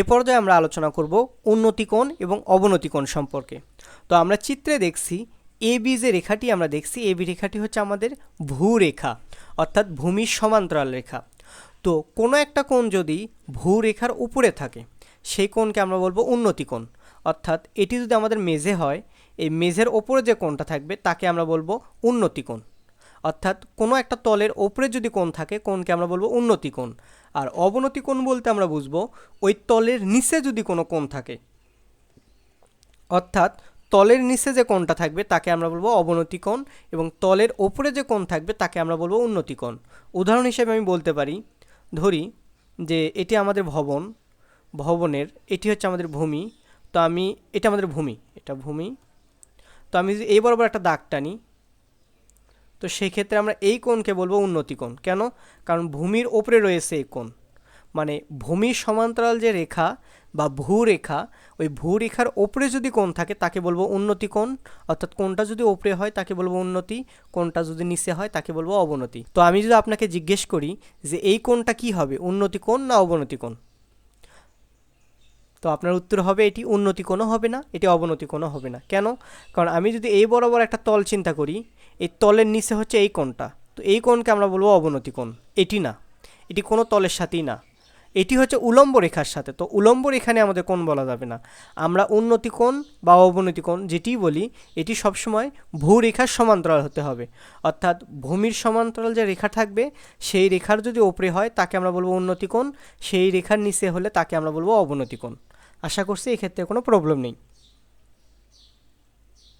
এ পর্যায়ে আমরা আলোচনা করব উন্নতিকোণ এবং অবনতিকোণ সম্পর্কে। তো আমরা চিত্রে দেখছি এ, বি যে রেখাটি আমরা দেখছি। এ, বি রেখাটি হচ্ছে আমাদের ভূরেখা, অর্থাৎ ভূমির সমান্তরাল রেখা। তো কোনো একটা কোণ যদি ভূরেখার উপরে থাকে, সেই কোণকে আমরা বলব উন্নতিকোণ অর্থাৎ এটি যদি আমাদের মেঝে হয়, এই মেঝের ওপরে যে কোণটা থাকবে, তাকে আমরা বলব উন্নতিকোণ অর্থাৎ কোনো একটা তলের ওপরে যদি কোণ থাকে, কোণকে আমরা বলব উন্নতি কোণ। আর অবনতি কোণ বলতে আমরা বুঝব ওই তলের নিচে যদি কোনো কোণ থাকে, অর্থাৎ তলের নিচে যে কোণটা থাকবে তাকে আমরা বলব অবনতি কোণ এবং তলের ওপরে যে কোণ থাকবে তাকে আমরা বলব উন্নতি কোণ। উদাহরণ হিসেবে আমি বলতে পারি, ধরি যে এটি আমাদের ভবন, ভবনের, এটি হচ্ছে আমাদের ভূমি, তো আমি, এটা আমাদের ভূমি, এটা ভূমি। তো আমি যদি এই বরাবর একটা দাগ টানি তো সেই ক্ষেত্রে আমরা এই কোণকে বলব উন্নতি কোণ। কেন? কারণ ভূমির ওপরে রয়েছে এই কোণ। মানে ভূমির সমান্তরাল যে রেখা বা ভূরেখা, ওই ভূরেখার ওপরে যদি কোণ থাকে তাকে বলব উন্নতি কোণ। অর্থাৎ কোণটা যদি ওপরে হয় তাকে বলব উন্নতি, কোণটা যদি নিচে হয় তাকে বলব অবনতি। তো আমি যদি আপনাকে জিজ্ঞেস করি যে এই কোণটা কি হবে, উন্নতি কোণ না অবনতি কোণ? তো আপনার উত্তর হবে এটি উন্নতি কোনো হবে না, এটি অবনতি কোনো হবে না। কেন? কারণ আমি যদি এই বরাবর একটা তল চিন্তা করি, এই তলের নিচে হচ্ছে এই কোণটা। তো এই কোণকে আমরা বলব অবনতি কোণ। এটি না। এটি কোনো তলের সাথেই না। এটি হচ্ছে উলম্ব রেখার সাথে। তো উলম্ব রেখানে আমাদের কোণ বলা যাবে না। আমরা উন্নতি কোণ বা অবনতি কোণ যেটি বলি, এটি সবসময় ভূরেখার সমান্তরাল হতে হবে। অর্থাৎ ভূমির সমান্তরাল যে রেখা থাকবে, সেই রেখার যদি ওপরে হয়, তাকে আমরা বলব উন্নতি কোণ। সেই রেখার নিচে হলে তাকে আমরা বলব অবনতি কোণ। আশা করছি এক্ষেত্রে কোনো প্রবলেম নেই।